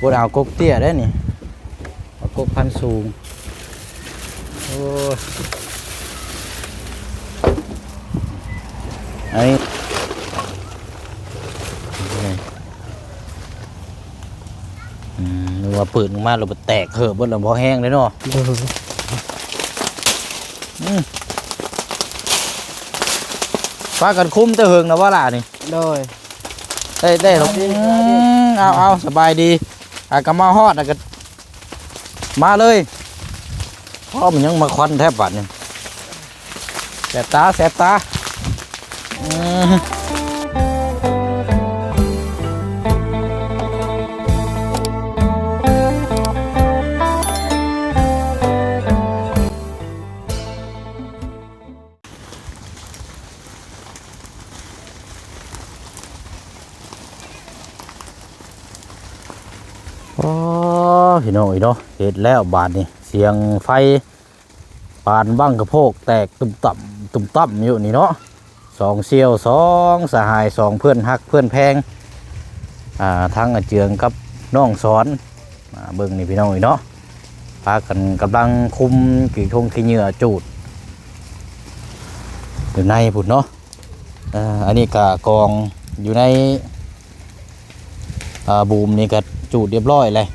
บดเอากกเตี้ยได้นี่เอากกพันสูง โอ้ยไอ้นี่อืมนึกว่าปืนออกมาเราแตกเหอะบนลำพอแห้งเลยเนาะโดยฟ้ากันคุ้มแต่เหิงนะว่าล่ะนี่โดย ได้ได้หรอกอืมเอาเอาสบายดีอากมาฮอดอากมาเลยพ่อมันยังมาควันแทบบัดนี่แสบตาแสบตาอืม พี่น้องอีเนาะเห็ดแล้วบาดนี่เสียงไฟปานบ้างกระโพกแตกตุ่มต่ำตุ่มต่ำอยู่นี่เนาะสองเซียวสองสหายสองเพื่อนฮักเพื่อนแพงอ่าทั้งอาเจืองกับน้องสอนอ่าเบิ่งนี่พี่น้องอีเนาะพากันกำลังคุมกี่ทงขี้เหงื่อจูดอยู่ในพุ่นเนาะอันนี้กะกองอยู่ในบูมนี่ก็จูดเรียบร้อยเลย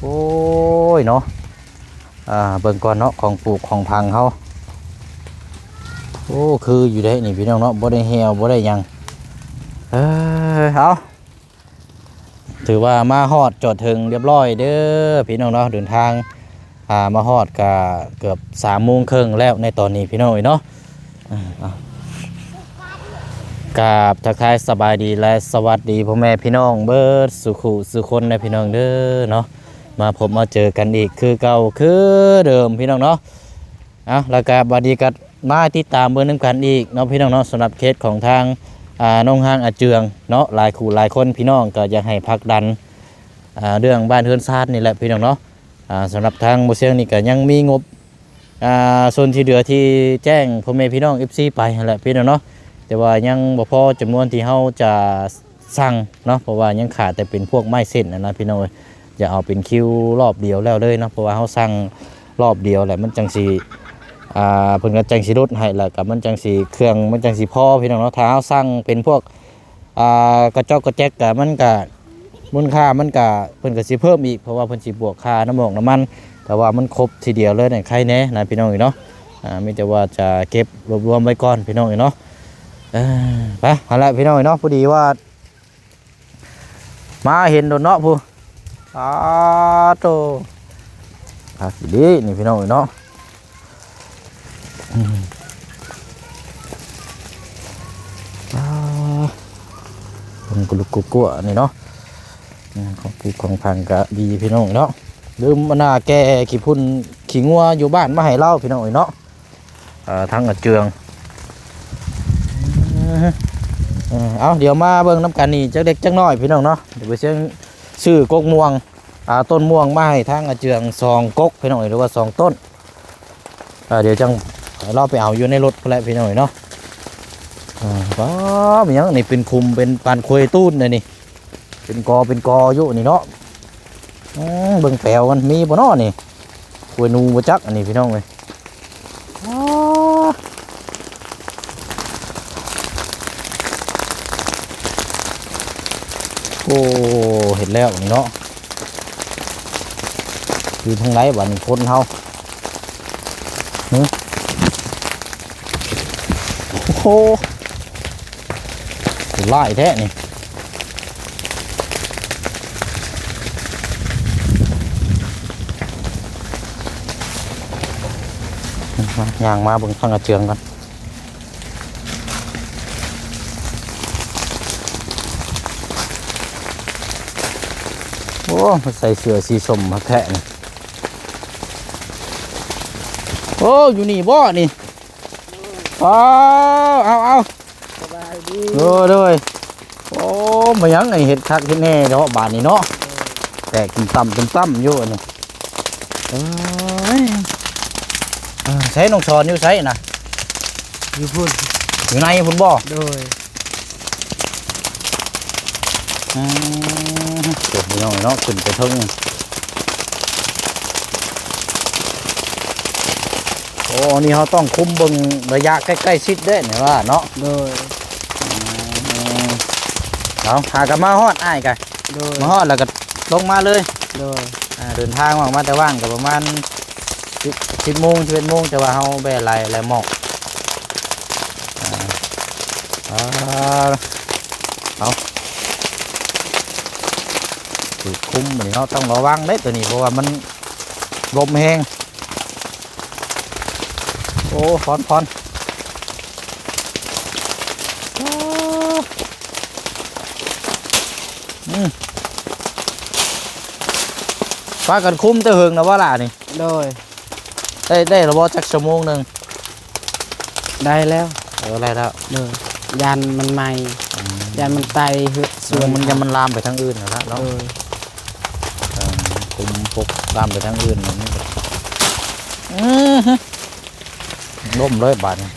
โอ้ยเนาะอ่าเบิ่งก่อนเนาะของปลูกของพังเขาโอ้คืออยู่ได้นี่พี่น้องเนาะบ่ได้เหี่ยวบ่ได้ยังเออเอาถือว่ามาฮอดจอดถึงเรียบร้อยเด้อพี่น้องเนาะเดินทางอ่ามาฮอดก็เกือบสามโมงครึ่งแล้วในตอนนี้พี่น้องเอ้ยเนาะกราบทักทายสบายดีและสวัสดีพ่อแม่พี่น้องเบิร์ดสุขุสุคนในพี่น้องเด้อเนาะ มาพบมาเจอกันอีกคือเก่าคือเดิมพี่น้องเนาะเอาแล้วก็บัดนี้ก็มาติดตามเบอร์นึงกันอีกเนาะพี่น้องเนาะสำหรับเคสของทางอ่าน้องห้างอาเจืองเนาะหลายคู่หลายคนพี่น้องก็อยากให้พักดันอ่าเรื่องบ้านเฮือนซาดนี่แหละพี่น้องเนาะอ่าสำหรับทางโมเซียงนี่ก็ยังมีงบอ่าส่วนที่เหลือที่แจ้งพ่อแม่พี่น้อง FC ไปนั่นแหละพี่น้องเนาะแต่ว่ายังบ่พอจำนวนที่เฮาจะสั่งเนาะเพราะว่ายังขาดแต่เป็นพวกไม้เส้นนะนะพี่น้องเอ้ย จะเอาเป็นคิวรอบเดียวแล้วเลยเนาะเพราะว่าเฮาสั่งรอบเดียวแหละมันจังสิอ่าเพิ่นก็จังสิลดให้แล้วก็มันจังสิเครื่องมันจังสิพอพี่น้องเนาะถ้าเฮาสั่งเป็นพวกอ่ากระจอกกระแจกกะมันกะมูลค่ามันกะเพิ่นก็สิเพิ่มอีกเพราะว่าเพิ่นสิบวกค่าน้ำมันน้ำมัน แต่ว่ามันครบทีเดียวเลยเนี่ยใครแน่นะพี่น้องอีกเนาะอ่ามีแต่ว่าจะเก็บรวบรวมไว้ก่อนพี่น้องอีกเนาะไปเอาละพี่น้องอีกเนาะพอดีว่า มาเห็นโดนเนาะผู้ อ้าโตอะสิดีนี่พี่น้องเนาะอืมอ่าคนกุลุกกุกัวนี่เนาะของปูของพังก็ดีพี่น้องเนาะลืมมานาแกขี้พุ่นขี้งัวอยู่บ้านมาให้เล่าพี่น้องเนาะทั้งกระเจืองเออเอาเดี๋ยวมาเบิ่งน้ำกันนี่จักเด็กจักน้อยพี่น้องเนาะเดี๋ยวไปเชียง ซื้อกกม่วงอ่าต้นม่วงมาให้ทั้งกระเจืองสองกกพี่น้องหรือว่าสองต้นอ่าเดี๋ยวจังเราไปเอาอยู่ในรถพนแหละพี่น้องเนาะอ่าว้าวมันยังนี่เป็นคุมเป็นปานคุยตู้นเลยนี่ เป็นกอเป็นกออยู่นี่เนาะเบิ่งแปลวมันมีบ่เนาะนี่คุยนูบ่จักอันนี้พี่น้องเลยอ้าโอ้เห็น แล้วนี่เนาะอยู่ทางไหนบ้านคนเฮาหึโอ้โหไล่แท้นี่ย่างมาบิ่งทางกระเจืองกัน มันใส่เสื้อสีส้มมาแทะนี่โอ้อยู่นี่บ่นี่อ้าวเอาเอาสบายดีโอ้ด้วยโอ้มายังไงเห็ดคักเห็ดแน่เนาะบานนี้เนาะแต่กินต่ำกินต่ำอยู่อันนี่เอ้ยเอ้ยใช้น้องชอนอยู่ใช้น่ะอยู่พุ่นอยู่ในพุ่นบ่โดยอืม เดี๋ยวพี่น้องเนาะขึ้นไปเทึงโอ้นี่เขาต้องคุมเบิ่งระยะใกล้ๆชิดเด้เนี่ยว่าเนาะโดยอืมเอาหากันมาฮอดอ้ายกันโดยมาฮอดแล้วก็ลงมาเลยโดยอ่าเดินทางออกมาแต่ว่างก็ประมาณสิบสิบโมงสิบเอ็ดโมงแต่ว่าเขาแบไหลไหลหมอกอ่าอ่าเอาถูก คุ้มเหมือนเขาต้องระวังเด้ตัวนี้เพราะว่ามันลมแห้งโอ้ฟอนฟอนโอ้อืมฟ้ากันคุ้มแตะหึงนะว่าล่ะนี่โดยได้ได้ระบอจักชั่วโมงหนึ่งได้แล้วเอออะไรแล้วโดยยันมันใหม่ยันมันไตเหือดส่วนมันยังมันลามไปทางอื่นนะแล้ว โด เนาะ ย เออ คุมปกลามไปทางอื่นมันนี่ก็อื้อหือล่มเลยบาดนี้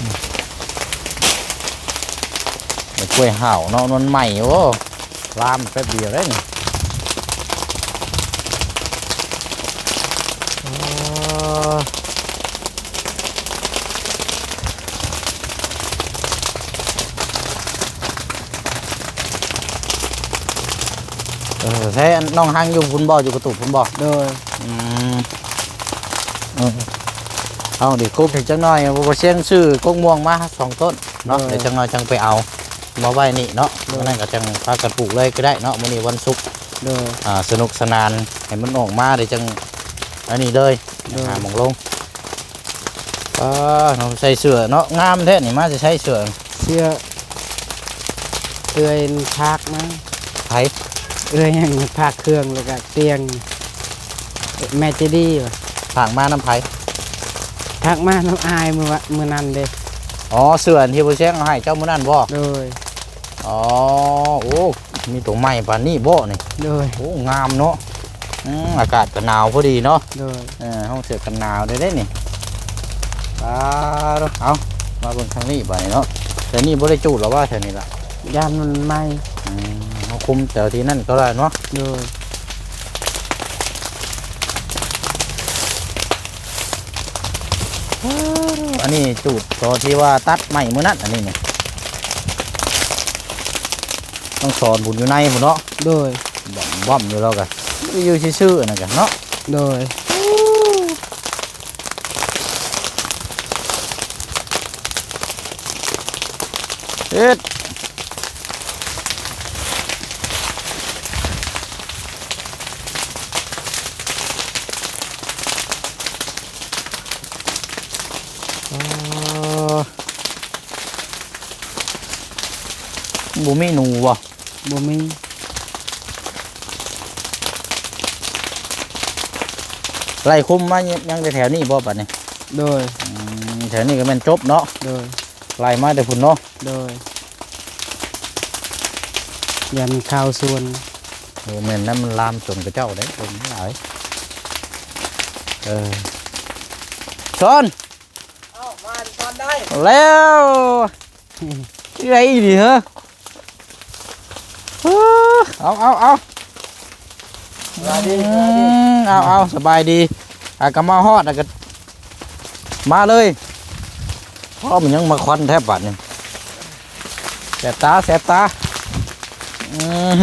อืมไอ้กล้วยห่าวเนาะมันใหม่โอ้ลามแป๊บเดียวเลยนี่ เออใช่น้องหังอยู่พุ่นบ่อยู่กระตุกพุ่นบ่โดยอืมเออเอาดิคุบอีกจังหน่อยบ่เสียงซื้อกงม่วงมาสองต้นเนาะเดี๋ยวจังหน่อยจังไปเอามาไว้นี่เนาะมื้อนั้นก็จังพากันปลูกเลยก็ได้เนาะมื้อนี้วันศุกร์โดยอ่าสนุกสนานให้มันออกมาเดี๋ยวจังอันนี้เลยเออหาหมองลงอ่าเนาะใส่เสื้อเนาะงามแท้นี่มาจะใช้เสื้อเสื้อเอื้อยพากนะไผ เอื้อยยังพากเครื่องแล้วก็เตียงแม่เจดีย์ว่ะผางมาน้ำไผทักมาน้ำอายมือวะมือนั้นเด้อ๋อเสื้อที่บ่เสียงเอาให้เจ้ามื้อนั้นบ่โดยอ๋อโอ้มีตัวใหม่ปานนี้บ่นี่โดยโอ้งามเนาะอืมอากาศก็หนาวพอดีเนาะโดยเออห้องเสือกันหนาวได้ได้นี่ปาดเอามาเบิ่งทางนี้บ่นี่เนาะแต่นี่บ่ได้จูดหรอว่าแถวนี้ล่ะยันมันไหม่อืมเฮา คุมแต่ที่นั่นก็ได้เนาะโดยอันนี้จูดตัวที่ว่าตัดไม้มื้อนั้นอันนี้นี่ต้องสอนบุญอยู่ในพุ่นเนาะโดยบ่มบ่มอยู่แล้วก็อยู่ซื่อๆนั่นกันเนาะโดยเอ็ด บ่มีหนูบ่บ่มีไล่คุ้มมายังแต่แถวนี้บ่บัดนี้โดยอืมแถวนี้ก็แม่นจบเนาะโดยไล่มาแต่พุ่นเนาะโดยยันข้าวส่วนโอ้แม่นนั่นมันลามจนกระเจ้าได้ผมหลายเออชนเอ้ามาตอนได้แล้วอะไรดิฮะ เอาเอาเอาสวัสดีอืมเอาเอาสบายดีอากมาฮอดอากมาเลยเพราะมันยังมาควันแทบบัดนี่แสบตาแสบตาอืม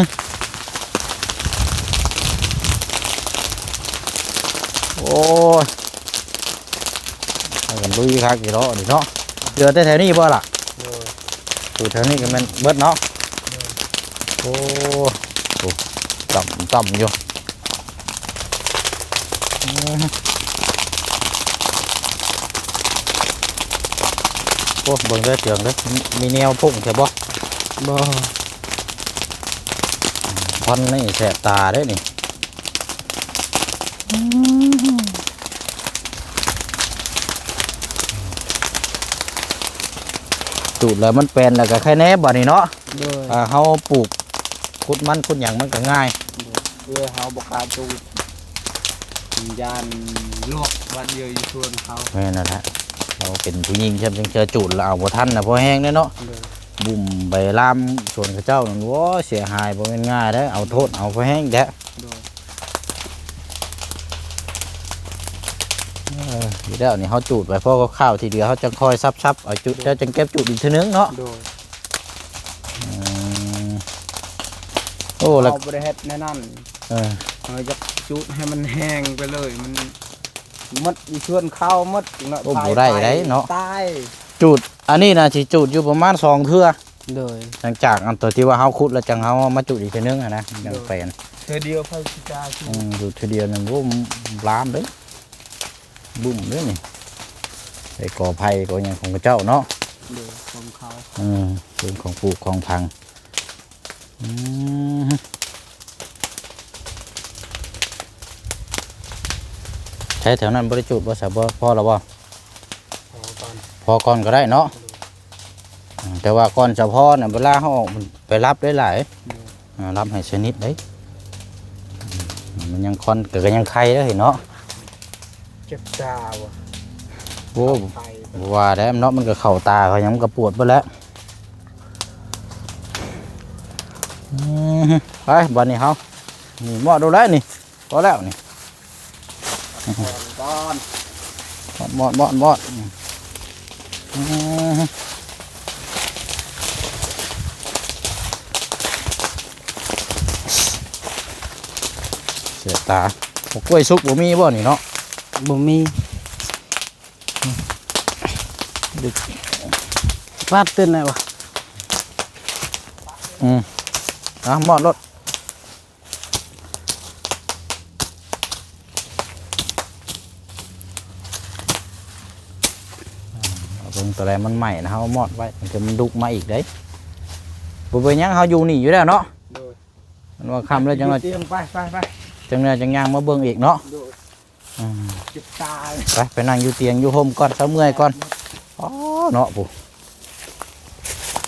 โอ้ยเอากันลุยคักกี่ล้อดิเนาะเดือดแต่แถวนี้บ่ล่ะโดยอยู่แถวนี้ก็แมันเบิดเนาะโอ้โห ต่ำต่ำอยู่อืมโอ้เบิ่งได้อเตียงเด้อมีมีแนวพุ่งใช่บ่บ่พันนี่แสบตาได้อนี่จูดแล้วมันเป็นแล้วก็แค่แน่บ่นี่เนาะโดยอ่าเฮาปลูก ขุดมันขุดหยังมันก็ง่ายเพื่อเฮาบ่กล้าจูดยานลวกวันเดียวอยู่ส่วนเขาแม่นั่นแหละเราเป็นผู้หญิงใช่ไหมเจอจุดแล้วเอาบ่ทันนะเพราะแห้งแน่เนาะโดยบุ่มใบลามส่วนเขาเจ้านั่นว้าเสียหายบ่แม่นง่ายเด้อเอาโทษเอาเพราะแห้งแท้โดยเออดีแล้วนี่เขาจูดไปเพราะก็ข้าวทีเดียวเขาจะคอยซับๆเอาจุดแล้วจังเก็บจุดอีกเทีนึงเนาะ โดย อืมโอ้แล้วเอาบริเฮ็ดแน่นั่นเออเออจะจุดให้มันแห้งไปเลยมันมัดอีชวนเข้ามัดเนาะโอ้บ่ได้ได้เนาะ ตายจูดอันนี้นะสิจูดอยู่ประมาณสองเทื่อโดยหลังจากอันตัวที่ว่าเฮาขุดแล้วจังเฮามาจุดอีกเทีนึงอะนะยังแปลนเธอเดียวพระสิกาจุอืมอยู่ทีเดียวนั่นบุ้มลามเด้อบุ้มเด้อนี่ไอ้กอไผ่กอหยังของพระเจ้าเนาะโดยของเขา อืมเป็นของปลูกของพังอืม ใช้แถวนั้นบริจุดบ่สาบ่พอแล้วบ่ขอก่อนพอก่อนก็ได้เนาะอืมแต่ว่าก่อนจะพอน่ะเวลาเขาออกมันไปรับได้หลายอ่ารับให้ชนิดได้อืมมันยังคอนเกิดกันยังไข่แล้วเห็นเนาะเจ็บตาว่ะโอ้ไปบ่ว่าแล้วเนาะมันก็เข้าตาเขายังมันก็ปวดไปแล้วอืม ไปบัดนี้เฮานี่หมอดูแล้วนี่พอแล้วนี่ก่อนหมอดหมอดหมอดอืมอืมเสียตาบ่กล้วยสุกบ่มีบ่นี่เนาะบ่มีฟาดตื่นไหนวะอืม อะหมอดรถเอาเบิ่งตัวแรมันใหม่นะเฮาหมอดไว้มันจะมันดุกมาอีกเด้บ่เป็นหยังเฮาอยู่นี่อยู่แล้วเนาะโดยมันว่าค่ำแล้วจังว่าเตียงไปไปไปจังว่าจังย่างมาเบิ่งอีกเนาะโดยอืมเจ็บตาเลยไปไปนั่งอยู่เตียงอยู่โฮมก่อนเช้าเมื่อยก่อนอ๋อเนาะปู่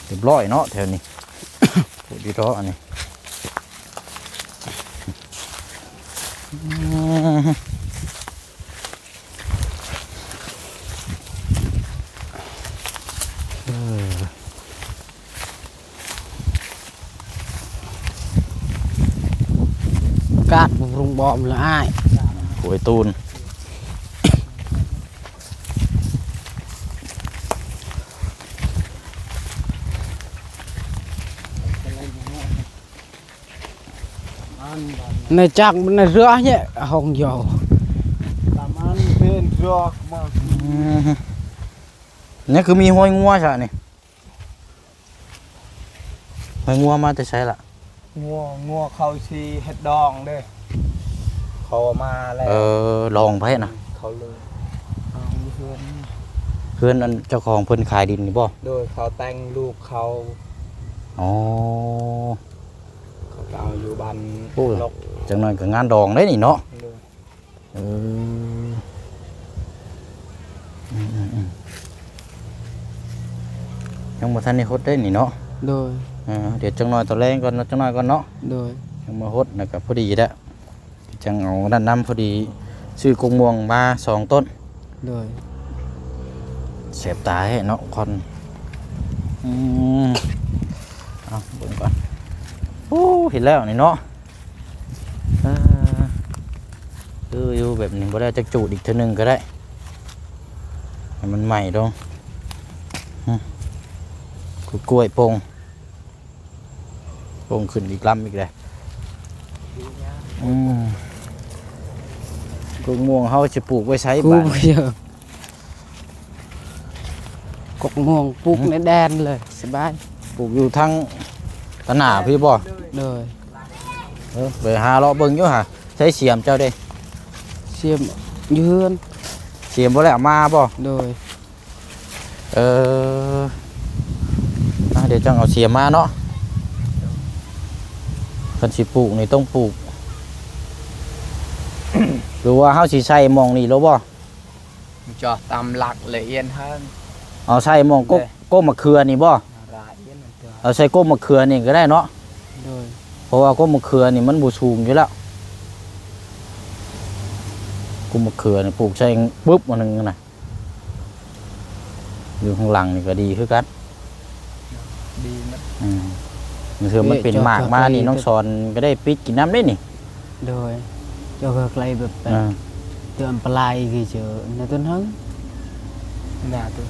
เรียบร้อยเนาะแถวนี้ปู่ดีท้ออันนี้ อืมกาดบำรุงบอมละอ้าย ปู่ไอ้ตูน ในจักมันในเรือเนี่ยห้องโยตามอันเป็นเรือมาอืมนี่คือมีห้อยงัวใช่นี่ห้อยงัวมาแต่ใช้ละงัวงัวเขาชีเห็ดดองเด้เขามาแล้วเออลองไปนะเขาเลยเอาเพื่อนเพื่อนอันเจ้าของเพิ่นขายดินนี่บ่โดยเขาแต่งลูกเขาอ๋อ เขาก็เอาอยู่บ้านโอ้ยนกจังนั้นก็งานดองได้นี่เนาะโดยเอออืมอืมอืมยังบ่ทันได้ฮดได้นี่เนาะโดยเออเดี๋ยวจังหน่อยตอนแรงก่อนเนาะจังหน่อยก่อนเนาะ โดยยังมาฮดนะก็พอดีแล้วจังเอาด้านน้ำพอดีซื้อกงม่วงมาสองต้นโดยเสียบตาให้เนาะคอนอืมเอาเบิ่งก่อน โอ้เห็นแล้วนี่เนาะเออคืออยู่แบบนี้บ่ได้จะจูดอีกเท่านึงก็ได้ให้มันใหม่ดองอืมคือกล้วยโป่งโป่งขึ้นอีกลำอีกเลยอืมกงม่วงเขาจะปลูกไว้ใช้กูบ้านบ่เยอะกกม่วงปลูกในแดนเลยสบาย ปลูกอยู่ทั้ง ตะหนาพี่บ่โดยเออไปหาเลาะเบิ่งอยู่หะใช้เสียมเจ้าเด้เสียมอยืนเสียมบ่แล้วเอามาบ่โดยเอออะเดี๋ยวจังเอาเสียมมาเนาะคันสิปลูกนี่ต้องปลูก หรือว่าเฮาสิใช้หมองนี่แล้วบ่จอตามหลักละเอียดท่านเอาใช้หมองกกเด้ก้มมะเขือนี่บ่ราย เอียดมันจอเอาใช้ก้มมะเขือนี่ก็ได้เนาะโดยเพราะว่าก้มมะเขือนี่มันบ่สูงอยู่แล้วก้มมะเขือนี่ปลูกใช้ปึ๊บอันหนึงน่ะอยู่ข้างหลังนี่ก็ดีคือกันดีมั้ยอืมมันคือมันเป็นหมากมานี่น้องสอนก็ได้ปิดกินน้ำได้นี่โดยเจ้าก็ไกลแบบอ่าเตือนปลายกี่เจอในต้นหังหน้าตัว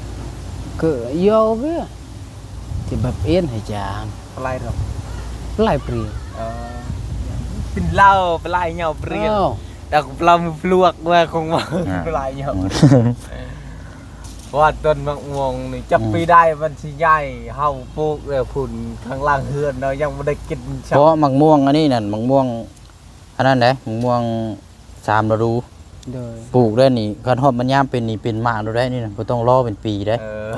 ก็โยกอะ ที่แบบเอ็นให้จามปลายหรอกปลายเปลี่ยนเออเป็นเหล้าปลายเหงาเปรี้ยวอ้าวแต่ปลามือปลวกว่าคงว่าอ่าปลายเหงาเพราะว่าต้นมะม่วงนี่จับปีได้มันสิใหญ่เฮาปลูกเลยพุ่นข้างล่างเฮือนเนาะยังบ่ได้กินเพราะมังม่วงอันนี้นั่นมังม่วงอันนั้นเด้มังม่วงสามฤดูโดยปลูกได้นี่คันฮอดมันยามเป็นนี่เป็นหมากดูได้นี่นะบ่ต้องรอเป็นปีได้เออ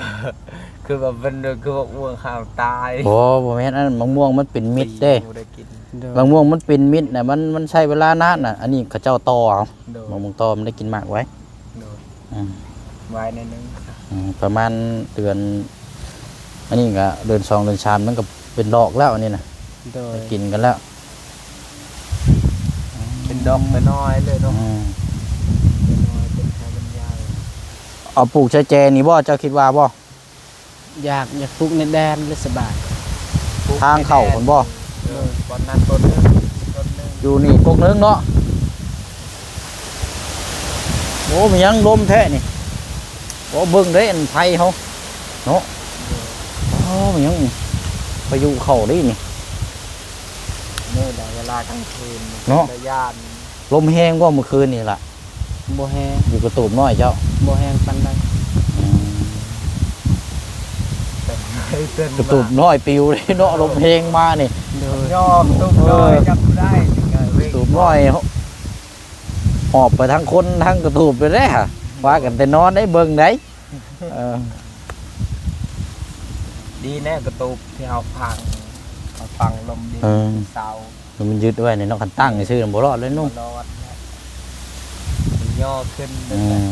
คือแบบเป็นคือมะม่วงข้าวตายบ่บ่แม่นอันนั้นมังม่วงมันเป็นมิตรเด้บ่ได้กินโดยมังม่วงมันเป็นมิตรน่ะมันมันใช้เวลานานน่ะ อันนี้เขาเจ้าตอเอาโดยมังม่วงตอมันได้กินหมากไว้โดยอืมไว้ในนึงอืมประมาณเดือน อันนี้ก็เดือนสองเดือนสามมันก็เป็นดอกแล้วอันนี้น่ะโดยได้กินกันแล้ว เป็นดอกเป็นน้อยเลยเนาะอืมเป็นน้อยเป็นทางบรรยายเอาปลูกแจแจนี่บ่เจ้าคิดว่าบ่ อยากอยากปลูกในแดนหรือสบายทางเข้าคนบ่เออวันนั้นต้นหนึงต้นหนึงอยู่นี่กกนึงเนาะโอ้มันยังลมแท้นี่โอ้เบิ่งได้อันไผเฮาเนาะโอ้มันยังพายุเข้าได้นี่นี่แหละเวลากลางคืนเนาะระยานลมแห้งกว่าเมื่อคืนนี่ล่ะบ่แห้งอยู่กระตูมน้อยเจ้าบ่แห้งปานใด เป็นให้เต้นกระตูมน้อยปิวเลยเนาะลมแห้งมานี่โดยยอมตุ้มเลยจับได้ถึงไงกระตูมน้อยหอบไปทั้งคนทั้งกระตูมไปเลยฮะว่ากันแต่นอนได้เบิ่งได้เออดีแน่กระตุกที่เอาพังเอาฟังลมดีเออเสามันยึดไว้ในนอกคันตั้งซื่อๆบ่รอดเลยนุ่มรอดนะมันย่อขึ้นอืม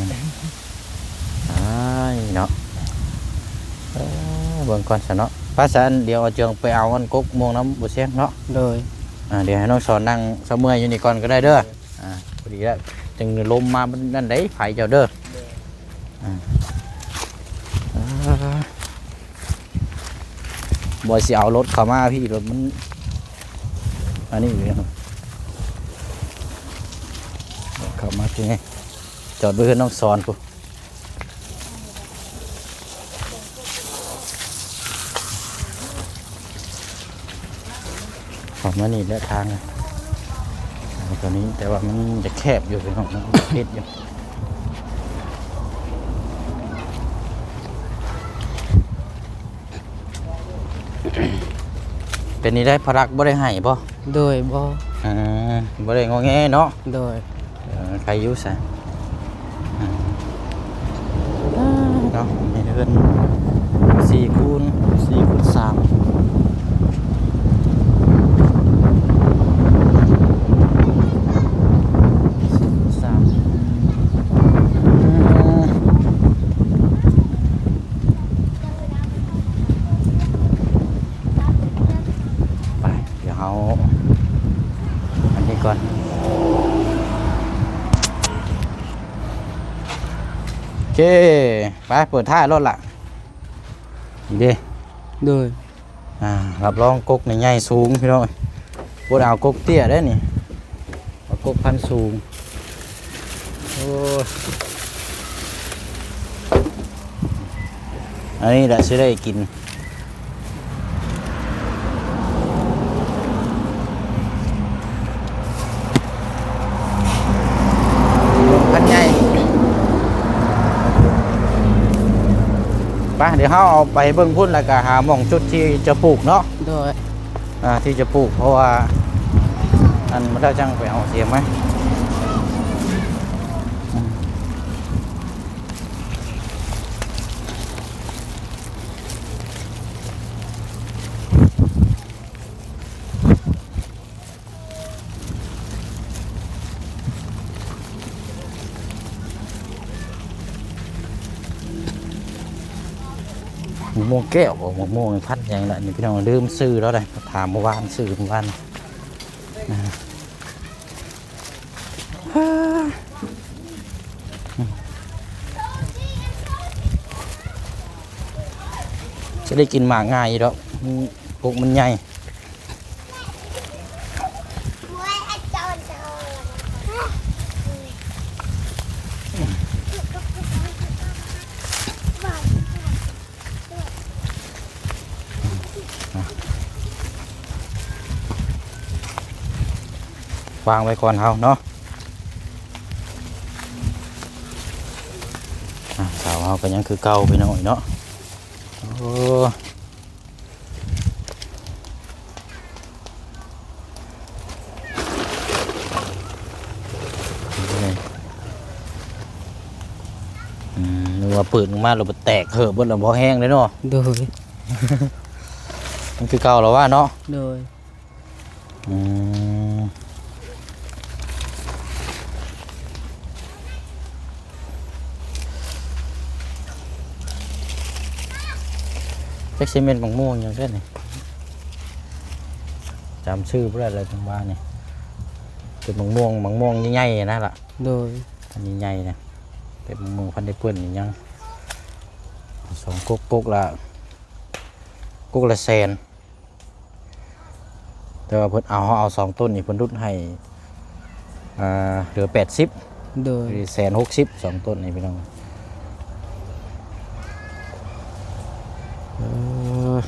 ใช่เนาะ เออเบิ่งก่อนซะเนาะภาษาอันเดี๋ยวเอาเจืองไปเอาอันกกม่วงน้ำบ่เสียงเนาะโดยอ่าเดี๋ยวให้น้องสอนนั่งเสมออยู่นี่ก่อนก็ได้เด้ออ่าพอดีแล้วจึงลมมามันนั่นได้ไผเจ้าเด้ออ่าอ่าบ่สิเอารถเข้ามาพี่รถมันอันนี้อยู่ครับเข้ามาที่นี่จอดไว้เพื่อนน้องสอนกู ออกมานี่แล้วทางอะเอาตัวนี้แต่ว่ามันจะแคบอยู่เป็นของมันเพชรอยู่เป็นนี่ได้พรักบ่ได้ให้ป่โดยบ่อ่าบ่ได้งอแงเนาะโดยเออใครอยุ่ซะอ่าเนาะนี่เดินสี่คูณสี่คูณสามสี่คูณสามอืมไป เดี๋ยวเอาอันนี้ ก่อน โอเค ไป เปิดท่ารถละนี่เด้โดยอ่ารับรองกกในใหญ่สูงพี่น้องบดเอากกเตี้ยได้นี่เอากกพันสูง โอ้ยอันนี้แหละสิได้กินพันใหญ่ไปเดี๋ยวเราเอาไปเบิ่งพุ่นแล้วก็หาหม่องจุดที่จะปลูกเนาะโดย อ่าที่จะปลูกเพราะว่าอันมันได้จังไปเอาเสียมไหม มะม่วงแก้วบอกมะม่วงพัดอย่างไรนี่พี่น้องลืมซื้อแล้วเลยถามเมื่อวานซื้อเมื่อวานนะจะได้กินหมากง่ายอยู่ดอกมันปลูกมันใหญ่ วางไว้ก่อนเฮาเนาะอะเสาเฮาก็ยังคือเก่าไปหน่อยเนาะโอ้นี่อืมนึกว่าปืนออกมาแล้วมันแตกเหอะเบนลำพอแห้งเลยเนาะโดยมันคือเก่าแล้วว่าเนาะโดยอืม จ็กซีเมนต์บางม่วงอย่างเช่นนี่จำชื่อเพื่อนอะไรทางบ้านนี่เป็นบางม่วงบางม่วงใหญ่ๆนะล่ะโดยอันนี้ใหญ่นะเป็นบางม่วงพันธุ์ได้เปื้อนนี่ยังสองกุ๊กกุ๊กละกุ๊กละแสนแต่ว่าเพิ่นเอาเอาสองต้นนี่เพิ่นรุดให้อ่าเหลือแปดสิบโดยแสนหกสิบสองต้นนี่พี่น้องเออ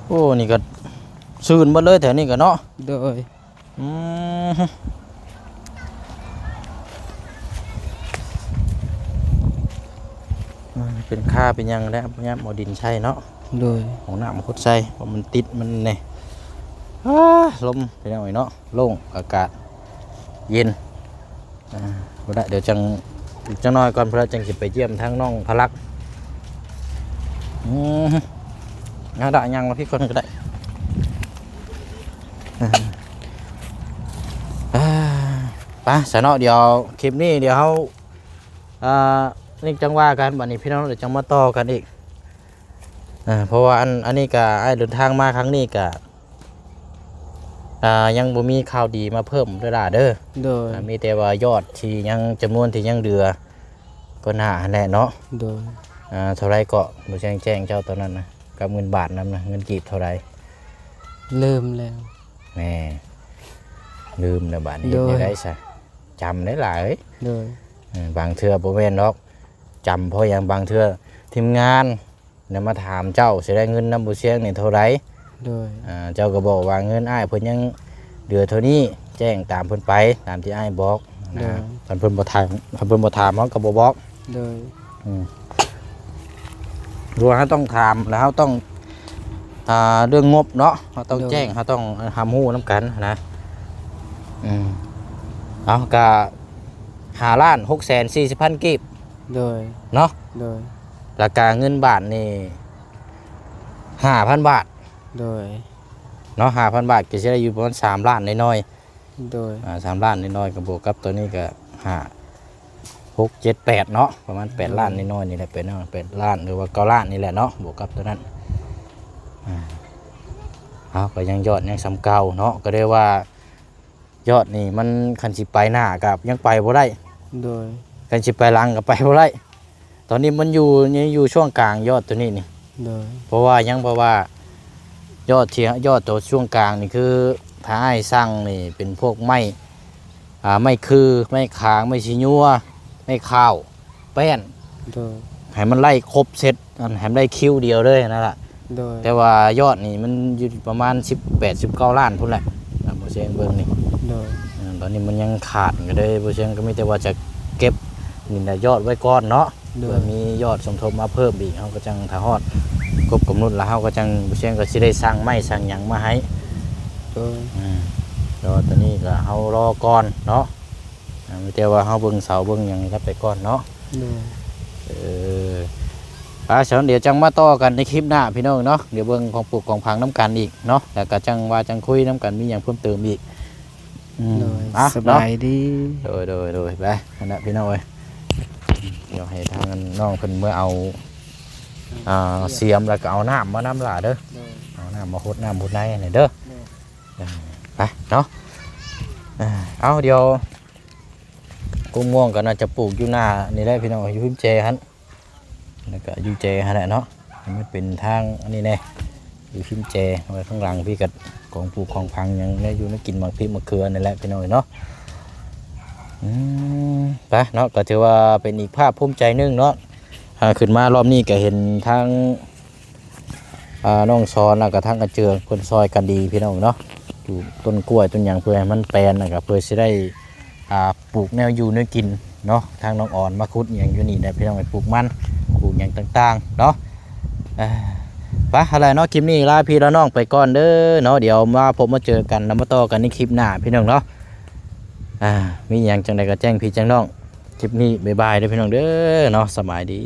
โอ้นี่ก็ซื่นหมดเลยแถวนี้ก็เนาะโดยอืมอ่าเป็นค่าเป็นหยังแล้วเนี่ยหมอดินใช่เนาะโดยของน้ำมันคดใส่เพราะมันติดมันเนี่ยอ้าลมไปหน่อยเนาะโล่งอากาศเย็นอ่าบ่ได้เดี๋ยวจังอีกจังน้อยก่อนเพระจังสิไปเยี่ยมทั้งน้องพลักอืม เอาได้ยังมาพี่คนก็ได้อ่าอ่าไปสนอเดี๋ยวคลิปนี้เดี๋ยวเขาอ่านี่จังว่ากันบัดนี้พี่น้องเดี๋ยวจังมาต่อกันอีกอ่าเพราะว่าอันอันนี้ก็ไอ้ายเดินทางมาครั้งนี้ก็อ่ายังบ่มีข่าวดีมาเพิ่มด้วยล่ะเด้อโดยอ่ามีแต่ว่ายอดที่ยังจำนวนที่ยังเดือก็น่าแน่เนาะโดยอ่าเท่าไรก็บ่แจ้งแจ้งเจ้าตอนนั้นนะ กับเงินบาทนํนะเงินกีบเท่าไรเริ่มแล้วแหม่ลืมแล้วบาดนี้โดยเฮ็ดได้ซะจำได้หลายเอ้ยโดยเออบางเทื่อบ่แม่นดอกจำเพราะอย่างบางเทื่อทีมงานเนี่ยมาถามเจ้าสิได้เงินนำบ่เสียงนี่เท่าไรโดยอ่าเจ้าก็บอกว่าเงินอ้ายเพิ่นยังเดือเท่านี้แจ้งตามเพิ่นไปตามที่อ้ายบอกนะเพิ่นเพิ่นบ่ถามเพิ่นบ่ถามเฮาก็บ่บอกโดยรั วเฮาต้องถามแล้วเฮาต้องอ่าเรื่องงบเนาะเฮาต้องแจ้งเฮาต้องหาฮู้นํกันนะอืมเอาก็5ล้าน6แสน40พันกีบโดยเนาะโดยราคาเงินบาทนี่5,000บาท โดยเนาะ5,000บาทก็สิได้อยู่ประมาณ3ล้านน้อยๆโดยอ่าสามล้านน้อยๆกับบวกกับตัวนี้ก็ห้าห กเจ็ดแปดเนาะประมาณแปดล้านน้อยๆนี่แหละเป็นเนาะแปดล้านหรือว่าเก้าล้านนี่แหละเนาะบวกกับตัวนั้นอ่าเอาก็ยังยอดยังสำเก่าเนาะก็ได้ว่ายอดนี่มันคันสิไปหน้ากับยังไปบ่ได้โดยคันสิไปหลังกับไปบ่ได้ตอนนี้มันอยู่ยังอยู่ช่วงกลางยอดตัวนี้นี่โดยเพราะว่ายังเพราะว่ายอดที่ยอดตัวช่วงกลางนี่คือถ้าให้สร้างนี่เป็นพวกไม้อ่าไม่คือไม่ขางไม่ชิญัว ไม่ข้าวแป้นโดยให้มันไล่ครบเซตอันให้มันได้คิวเดียวเลยนั่นแหละโดยแต่ว่ายอดนี่มันอยู่ประมาณ 18 19ล้านพุ่นแหละนะโบเชงเบิ้งนี่โดยอ่าตอนนี้มันยังขาดก็เลยโบเชงก็มีแต่ว่าจะเก็บนี่แหละยอดไว้ก่อนเนาะโดเพื่อยมียอดสมทบมาเพิ่มอีกเขาก็จังถ้าฮอดครบกำหนดแล้วเขาก็จังเชียงก็สิได้สร้างไม้สร้างหยังมาให้ โดย อืมรอตอนนี้ก็เฮารอก่อนเนาะอ่า มีแต่ว่าเฮาเบิ่งเสาเบิ่งหยังนี่ครับไปก่อนเนาะโดยเออป้าเฉนเดี๋ยวจังมาต่อกันในคลิปหน้าพี่น้องเนาะเดี๋ยวเบิ่งของปลูกของพังน้ำกันอีกเนาะแล้วก็จังว่าจังคุยน้ำกันมีหยังเพิ่มเติมอีกอืมโดยอะสเนาะบายดีโดยโดยโดยไปนั่นแหละพี่น้องเอ้ยเดี๋ยวให้ทางน้องเพิ่นเมื่อเอาอ่าเสียมแล้วก็เอาน้ำมาน้ำหลาเด้อโดยเอาน้ำมาหดน้ำหดในหน่อยเด้อไปเนาะอ่าเอาเดี๋ยว กุ้งม่วงก็น่าจะปลูกอยู่หน้านี่ได้พี่น้องอยู่พิมเจฮันแล้วก็อยู่เจฮันแหละเนาะมันเป็นทางอันนี้แน่อยู่พิมเจไว้ข้างหลังพี่กับของปลูกของพังยังได้อยู่ในกินมักพริกมะเขือนี่แหละพี่น้องเนาะไปเนาะก็ถือว่าเป็นอีกภาพภูมิใจหนึงเนาะขึ้นมารอบนี้ก็เห็นทางอ่าน้องซอนแล้วก็ทางกระเจืองคนซอยกันดีพี่น้องเนาะปลูกต้นกล้วยต้นยางเพื่อให้มันแปลนนะครับเพื่อสิได้ ปลูกแนวอยู่แนวกินเนาะทางน้องอ่อนมาคุดอย่างอยู่นี่นะพี่น้องไปปลูกมันปลูกอย่างต่างๆเนาะเอ่อไปอะไรเนาะคลิปนี้ลาพี่แล้วน้องไปก่อนเด้อเนาะเดี๋ยวมาพบมาเจอกันแล้วมาต่อกันในคลิปหน้าพี่น้องเนาะอ่ามีอย่างจังใดก็แจ้งพี่แจ้งน้องคลิปนี้บ๊ายบายเด้อพี่น้องเด้อเนาะสบายดี